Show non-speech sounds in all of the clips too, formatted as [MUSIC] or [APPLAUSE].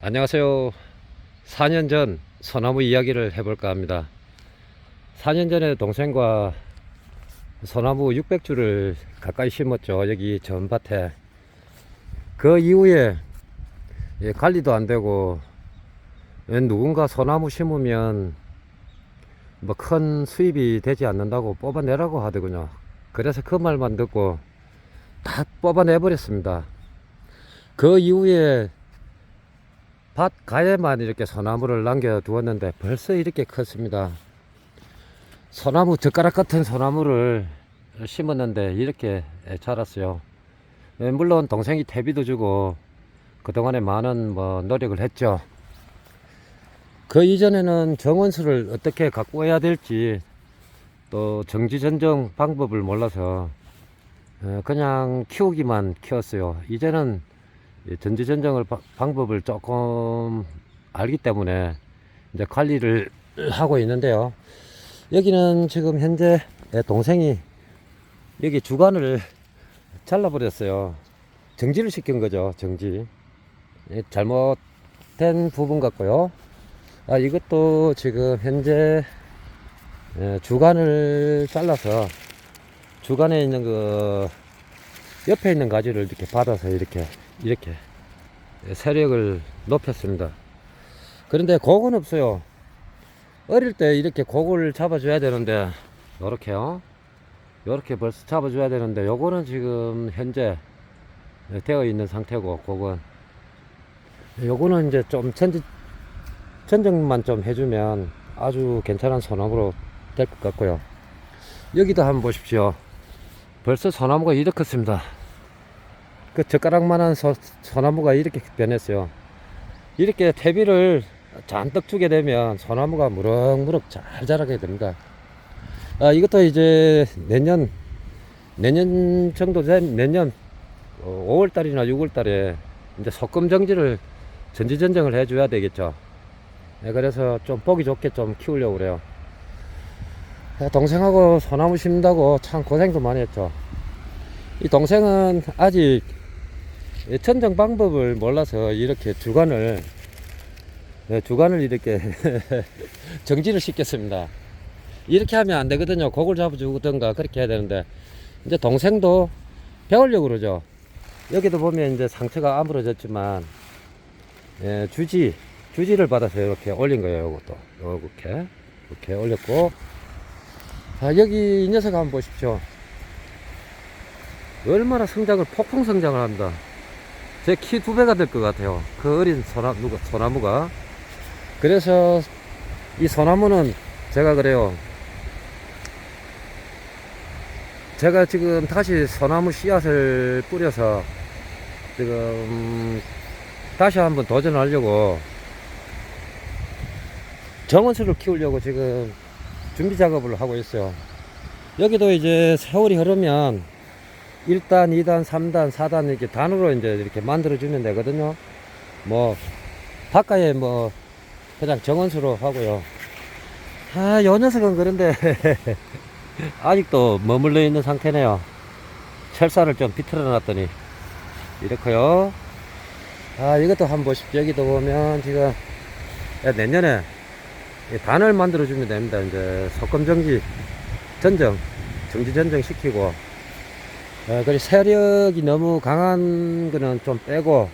안녕하세요. 4년 전 소나무 이야기를 해볼까 합니다. 4년 전에 동생과 소나무 600주를 가까이 심었죠. 여기 전밭에. 그 이후에 예, 관리도 안 되고 예, 누군가 소나무 심으면 뭐 큰 수입이 되지 않는다고 뽑아내라고 하더군요. 그래서 그 말만 듣고 다 뽑아내버렸습니다. 그 이후에 밭 가에만 이렇게 소나무를 남겨 두었는데 벌써 이렇게 컸습니다. 소나무 젓가락 같은 소나무를 심었는데 이렇게 자랐어요. 예, 물론 동생이 퇴비도 주고 그동안에 많은 뭐 노력을 했죠. 그 이전에는 정원수를 어떻게 갖고 와야 될지 또 정지전정 방법을 몰라서 어, 그냥 키우기만 키웠어요. 이제는 이 전지 전정을 바- 방법을 조금 알기 때문에 이제 관리를 하고 있는데요. 여기는 지금 현재 내 동생이 여기 주간을 잘라버렸어요. 정지를 시킨 거죠. 정지. 예, 잘못된 부분 같고요. 아, 이것도 지금 현재 예, 주간을 잘라서 주간에 있는 그 옆에 있는 가지를 이렇게 받아서 이렇게 이렇게 세력을 높였습니다. 그런데 곡은 없어요. 어릴 때 이렇게 곡을 잡아줘야 되는데 요렇게요. 요렇게 벌써 잡아줘야 되는데 요거는 지금 현재 되어 있는 상태고 곡은 요거는 이제 좀 천지, 천정만 좀 해주면 아주 괜찮은 소나무로 될 것 같고요. 여기도 한번 보십시오. 벌써 소나무가 이렇게 컸습니다. 그 젓가락만한 소, 소나무가 이렇게 변했어요. 이렇게 퇴비를 잔뜩 주게 되면 소나무가 무럭무럭 잘 자라게 됩니다. 아, 이것도 이제 내년, 내년 정도 된, 내년 5월달이나 6월달에 이제 소금 정지를 전지전정을 해줘야 되겠죠. 네, 그래서 좀 보기 좋게 좀 키우려고 그래요. 아, 동생하고 소나무 심는다고 참 고생도 많이 했죠. 이 동생은 아직 이 천정 방법을 몰라서 이렇게 주간을 네, 주간을 이렇게 [LAUGHS] 정지를 시켰습니다. 이렇게 하면 안 되거든요. 곡을 잡아주든가 그렇게 해야 되는데 이제 동생도 배우려고 그러죠. 여기도 보면 이제 상처가 아물어졌지만 예, 주지 주지를 받아서 이렇게 올린 거예요. 이것도 이렇게 이렇게 올렸고 자 여기 이 녀석 한번 보십시오. 얼마나 성장을 폭풍 성장을 합니다. 제 키 두 배가 될 것 같아요. 그 어린 소나무, 소나무가. 그래서 이 소나무는 제가 그래요. 제가 지금 다시 소나무 씨앗을 뿌려서 지금 다시 한번 도전하려고 정원수를 키우려고 지금 준비 작업을 하고 있어요. 여기도 이제 세월이 흐르면 1단, 2단, 3단, 4단 이렇게 단으로 이제 이렇게 만들어주면 되거든요. 뭐, 바깥에 뭐, 그냥 정원수로 하고요. 아, 요 녀석은 그런데, [LAUGHS] 아직도 머물러 있는 상태네요. 철사를 좀 비틀어 놨더니, 이렇고요 아, 이것도 한번 보십시오. 여기도 보면 지금, 야, 내년에 이 단을 만들어주면 됩니다. 이제, 소금정지, 전정, 정지 전정 시키고, 어, 그리고 세력이 너무 강한 거는 좀 빼고,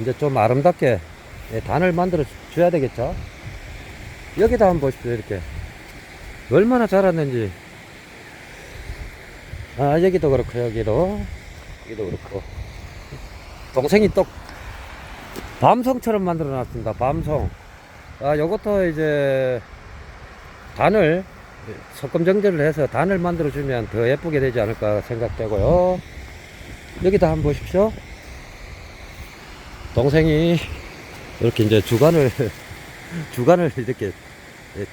이제 좀 아름답게 예, 단을 만들어 주- 줘야 되겠죠. 여기다 한번 보십시오, 이렇게. 얼마나 자랐는지. 아, 여기도 그렇고, 여기도. 여기도 그렇고. 동생이 또, 밤송처럼 만들어 놨습니다, 밤송. 아, 요것도 이제, 단을 소금 정제를 해서 단을 만들어 주면 더 예쁘게 되지 않을까 생각되고요. 여기다 한번 보십시오. 동생이 이렇게 이제 주간을 [LAUGHS] 주간을 이렇게 예,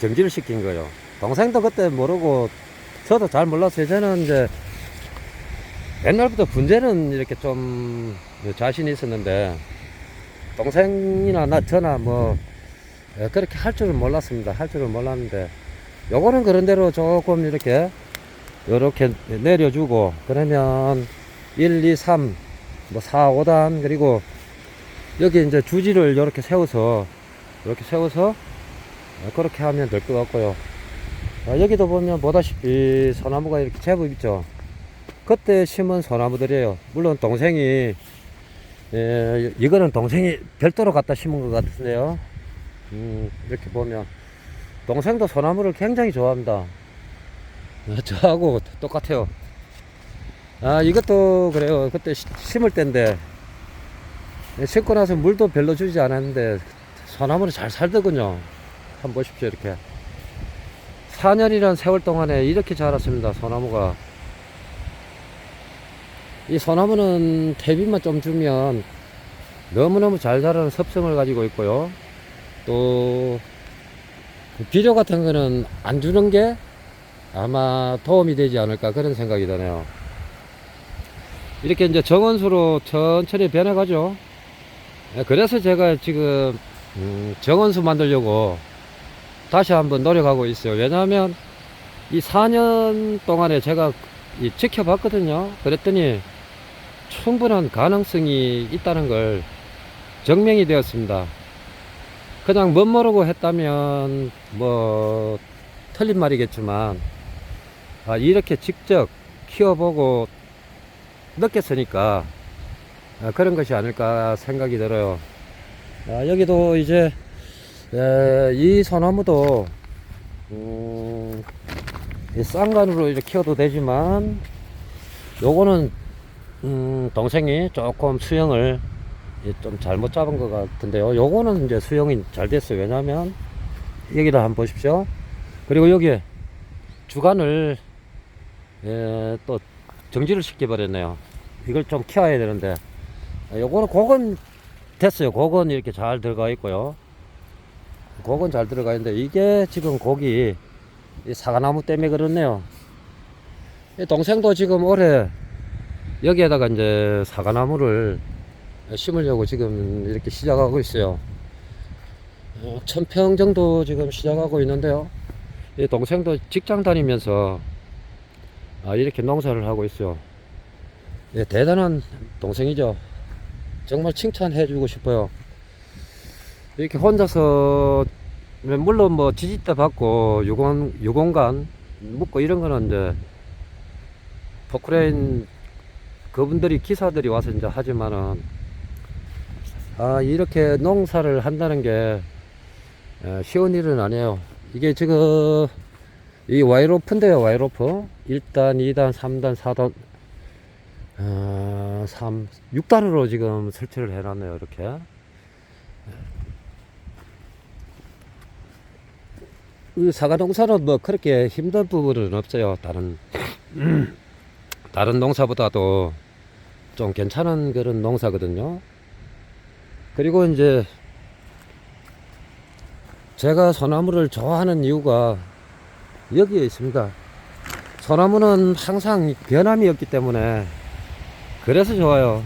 정지를 시킨 거예요. 동생도 그때 모르고 저도 잘 몰랐어요. 저는 이제 옛날부터 분재는 이렇게 좀 자신이 있었는데 동생이나 나 저나 뭐 예, 그렇게 할 줄은 몰랐습니다. 할 줄은 몰랐는데 요거는 그런 대로 조금 이렇게 이렇게 내려주고 그러면 1, 2, 3, 뭐 4, 5단 그리고 여기 이제 주지를 이렇게 세워서 이렇게 세워서 어, 그렇게 하면 될 것 같고요. 아, 여기도 보면 보다시피 소나무가 이렇게 제법 있죠. 그때 심은 소나무들이에요. 물론 동생이 예, 이거는 동생이 별도로 갖다 심은 것 같은데요. 음, 이렇게 보면 동생도 소나무를 굉장히 좋아합니다. 어, 저하고 똑같아요. 아, 이것도 그래요. 그때 시- 심을 때인데 심고 나서 물도 별로 주지 않았는데 소나무는 잘 살더군요. 한번 보십시오, 이렇게. 4년이란 세월 동안에 이렇게 자랐습니다, 소나무가. 이 소나무는 퇴비만 좀 주면 너무너무 잘 자라는 습성을 가지고 있고요. 또 비료 같은 거는 안 주는 게 아마 도움이 되지 않을까 그런 생각이 드네요. 이렇게 이제 정원수로 천천히 변해가죠. 예, 그래서 제가 지금 음, 정원수 만들려고 다시 한번 노력하고 있어요. 왜냐하면 이 4년 동안에 제가 이 지켜봤거든요. 그랬더니 충분한 가능성이 있다는 걸 증명이 되었습니다. 그냥 멋모르고 했다면 뭐 틀린 말이겠지만 아, 이렇게 직접 키워보고 느꼈으니까 아, 그런 것이 아닐까 생각이 들어요. 아, 여기도 이제 에, 이 소나무도 음, 이 쌍간으로 이렇게 키워도 되지만 요거는 음, 동생이 조금 수영을 이 좀 잘못 잡은 것 같은데요. 요거는 이제 수영이 잘 됐어요. 왜냐면 여기다 한번 보십시오. 그리고 여기에 주간을 예, 또 정지를 시켜버렸네요. 이걸 좀 키워야 되는데 아, 요거는 곡은 됐어요. 곡은 이렇게 잘 들어가 있고요. 곡은 잘 들어가 있는데 이게 지금 이 사과나무 때문에 그렇네요. 이 동생도 지금 올해 여기에다가 이제 사과나무를 심으려고 지금 이렇게 시작하고 있어요. 어, 천평 정도 지금 시작하고 있는데요. 이 동생도 직장 다니면서 아, 이렇게 농사를 하고 있어요. 예, 대단한 동생이죠. 정말 칭찬해주고 싶어요. 이렇게 혼자서 물론 뭐 지지대 받고 유공 유공간 묻고 이런 거는 이제 포크레인 그분들이 기사들이 와서 이제 하지만은 아 이렇게 농사를 한다는 게 에, 쉬운 일은 아니에요. 이게 지금 이 와이로프인데요, 와이로프. 1단, 2단, 3단, 4단, 어, 3, 6단으로 지금 설치를 해놨네요, 이렇게. 이 사과 농사는 뭐 그렇게 힘든 부분은 없어요. 다른 [CLEARS THROAT] 다른 농사보다도 좀 괜찮은 그런 농사거든요. 그리고 이제 제가 소나무를 좋아하는 이유가 여기에 있습니다. 소나무는 항상 변함이 없기 때문에 그래서 좋아요.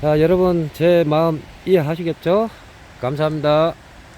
자, 여러분 제 마음 이해하시겠죠? 감사합니다.